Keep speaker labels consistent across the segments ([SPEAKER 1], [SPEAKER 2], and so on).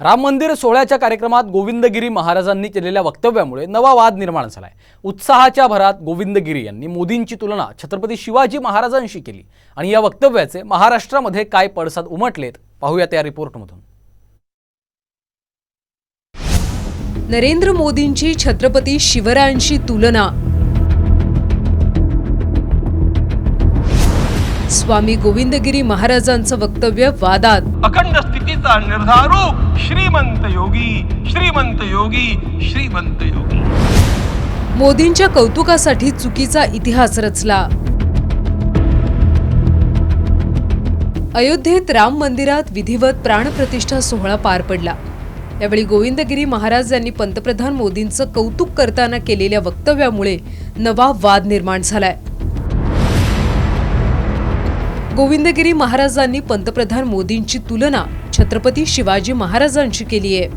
[SPEAKER 1] राम मंदिर सोहळ्याच्या कार्यक्रमात गोविंदगिरी महाराजांनी केलेल्या वक्तव्यामुळे नवा वाद निर्माण झालाय. उत्साहाच्या भरात गोविंदगिरी यांनी मोदींची तुलना छत्रपती शिवाजी महाराजांशी केली आणि या वक्तव्याचे महाराष्ट्रामध्ये काय पडसाद उमटलेत पाहूयात या रिपोर्टमधून.
[SPEAKER 2] नरेंद्र मोदींची छत्रपती शिवरायांशी तुलना स्वामी गोविंदगिरी महाराजांचं वक्तव्य वादात.
[SPEAKER 3] अखंड स्थितीचा निर्धारू श्रीमंत योगी श्रीमंत योगी श्रीमंत योगी.
[SPEAKER 2] मोदींच्या कौतुकासाठी चुकीचा इतिहास रचला. अयोध्येत राम मंदिरात विधिवत प्राणप्रतिष्ठा सोहळा पार पडला. यावेळी गोविंदगिरी महाराज यांनी पंतप्रधान मोदींचं कौतुक करताना केलेल्या वक्तव्यामुळे नवा वाद निर्माण झालाय. गोविंदगिरी महाराजांनी पंतप्रधान मोदींची तुलना छत्रपती शिवाजी महाराजांशी केली आहे.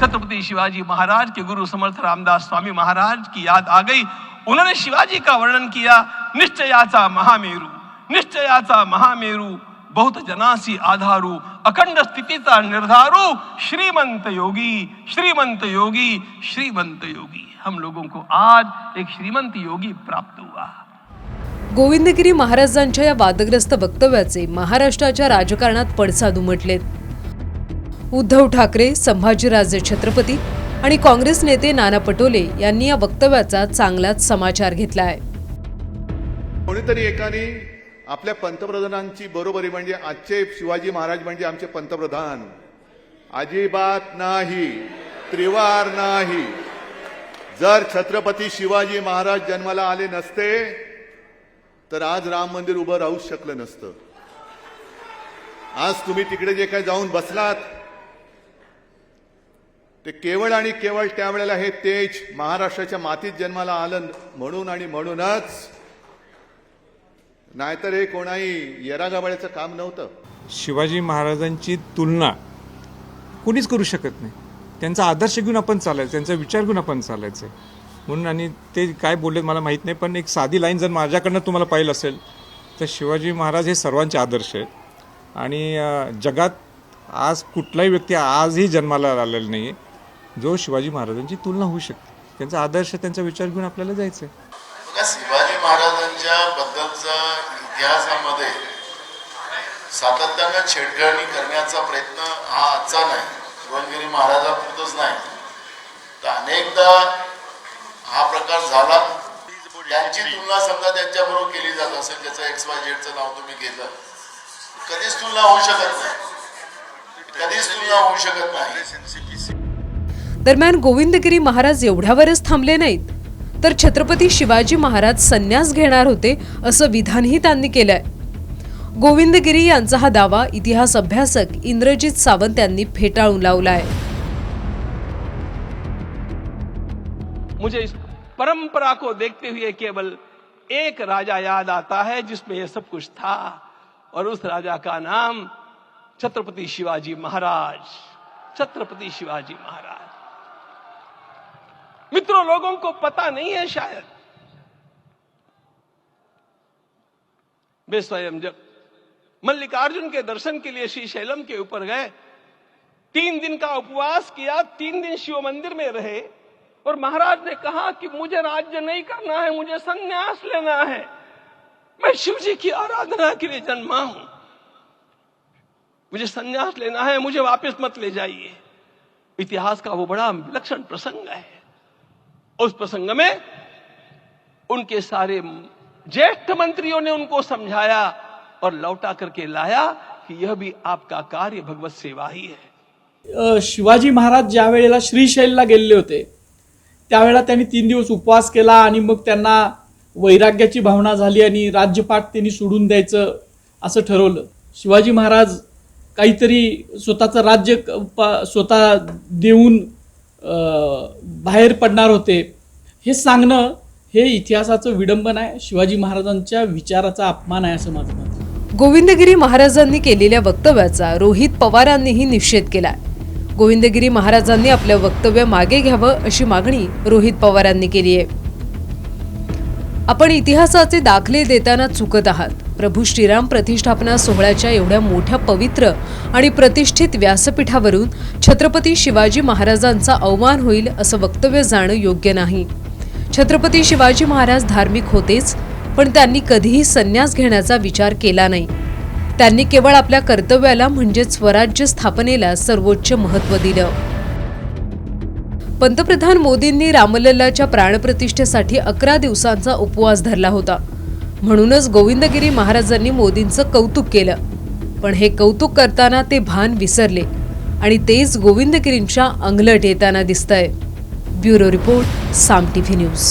[SPEAKER 3] छत्रपति शिवाजी महाराज के गुरु समर्थ रामदास स्वामी महाराज की याद आ गई। उन्होंने शिवाजी का वर्णन किया निश्चयाचा महामेरू निश्चयाचा महामेरू बहुत जनासी आधारू अखंड स्थितीचा निर्धारू श्रीमंत योगी श्रीमंत योगी श्रीमंत योगी। हम लोगों को आज एक श्रीमंत योगी प्राप्त हुआ।
[SPEAKER 2] गोविंदगिरी महाराजांच्या या वादग्रस्त वक्तव्याचे महाराष्ट्राच्या राजकारणात पडसाद उमटलेत. उद्धव ठाकरे संभाजीराजे छत्रपती आणि काँग्रेस नेते नाना पटोले यांनी या वक्तव्याचा चांगलाच समाचार घेतला आहे
[SPEAKER 4] कोणीतरी एकाने आपल्या पंतप्रधानांची बरोबरी म्हणजे आजचे शिवाजी महाराज म्हणजे आमचे पंतप्रधान. अजिबात नाही त्रिवार नाही. जर छत्रपती शिवाजी महाराज जन्माला आले नसते तर आज राम मंदिर उभं राहूच शकलं नसतं. आज तुम्ही तिकडे जे काही जाऊन बसलात ते केवळ आणि केवळ त्यावेळेला हे तेज महाराष्ट्राच्या मातीत जन्माला आलं म्हणून आणि म्हणूनच नाहीतर हे कोणाही येरागाबाळ्याचं काम नव्हतं.
[SPEAKER 5] शिवाजी महाराजांची तुलना कुणीच करू शकत नाही. त्यांचा आदर्श घेऊन आपण चालायचं त्यांचा विचार घेऊन आपण चालायचं. म्हणून आणि ते काय बोलले मला माहीत नाही पण एक साधी लाईन जर माझ्याकडनं तुम्हाला पाहिलं असेल तर शिवाजी महाराज हे सर्वांचे आदर्श आहेत. आणि जगात आज कुठलाही व्यक्ती आजही जन्माला आलेला नाही आहे जो शिवाजी महाराजांची तुलना होऊ शकते. त्यांचा आदर्श त्यांचा विचार घेऊन आपल्याला जायचं आहे
[SPEAKER 6] बघा शिवाजी महाराजांच्या बद्दलचा इतिहासामध्ये सातत्यानं छेडछाडी करण्याचा प्रयत्न हा आजचा नाही. शिवणगिरी महाराजापुरतच नाही. तर अनेकदा हा प्रकार झाला. त्यांची तुलना समजा त्यांच्याबरोबर केली जात असेल ज्याचं एक्स वाय झेडचं नाव तुम्ही घेतलं. कधीच तुलना होऊ शकत नाही. कधीच तुलना होऊ शकत नाही.
[SPEAKER 2] दरम्यान गोविंदगिरी महाराज एवढ्यावरच थांबले नाहीत. तर छत्रपती शिवाजी महाराज संन्यास घेणार होते असं विधानही त्यांनी केलंय. गोविंदगिरी यांचा हा दावा इतिहास अभ्यासक इंद्रजित सावंत यांनी फेटाळून लावलाय.
[SPEAKER 3] मुझे इस परंपरा को देखते हुए केवल एक राजा याद आता है जिसमें यह सब कुछ था और उस राजा का नाम छत्रपति शिवाजी महाराज छत्रपति शिवाजी महाराज। मित्रों, लोगों को पता नहीं है शायद। वे स्वयं जब मल्लिकार्जुन के दर्शन के लिए श्री शैलम के ऊपर गए, तीन दिन का उपवास किया, तीन दिन शिव मंदिर में रहे, और महाराज ने कहा कि मुझे राज्य नहीं करना है, मुझे संन्यास लेना है। मैं शिव जी की आराधना के लिए जन्मा हूँ। मुझे संन्यास लेना है, मुझे वापस मत ले जाइए। इतिहास का वो बड़ा विलक्षण प्रसंग है। उस प्रसंग में उनके सारे ज्येष्ठ मंत्रियों ने उनको समझाया और लौटा करके लाया कि यह भी आपका कार्य भगवत सेवा ही है।
[SPEAKER 7] शिवाजी महाराज ज्या वेळेला श्रीशैलला गेलेले होते त्यावेळेला त्यांनी तीन दिवस उपवास केला आणि मग त्यांना वैराग्याची भावना झाली आणि राज्यपाठ त्यांनी सोडून द्यायचं असं ठरवलं. शिवाजी महाराज काहीतरी स्वतःचं राज्य प- स्वतः देऊन बाहेर पडणार होते. हे सांगणं हे इतिहासाचं विडंबन आहे. शिवाजी महाराजांच्या विचाराचा अपमान आहे असं माझं मत
[SPEAKER 2] गोविंदगिरी महाराजांनी केलेल्या वक्तव्याचा रोहित पवारांनीही निषेध केला गोविंदगिरी महाराजांनी आपलं वक्तव्य मागे घ्यावं अशी मागणी रोहित पवारांनी केली आहे. आपण इतिहासाचे दाखले देताना चुकत आहात. प्रभू श्रीराम प्रतिष्ठापना सोहळ्याच्या एवढ्या मोठ्या पवित्र आणि प्रतिष्ठित व्यासपीठावरून छत्रपती शिवाजी महाराजांचा अवमान होईल असं वक्तव्य जाणं योग्य नाही. छत्रपती शिवाजी महाराज धार्मिक होतेच पण त्यांनी कधीही संन्यास घेण्याचा विचार केला नाही. त्यांनी केवळ आपल्या कर्तव्याला म्हणजेच स्वराज्य स्थापनेला सर्वोच्च महत्त्व दिलं. पंतप्रधान मोदींनी रामलल्लाच्या प्राणप्रतिष्ठेसाठी अकरा दिवसांचा उपवास धरला होता. म्हणूनच गोविंदगिरी महाराजांनी मोदींचं कौतुक केलं. पण हे कौतुक करताना ते भान विसरले आणि तेच गोविंदगिरींच्या अंगलट येताना दिसतंय. Bureau report Sam T V news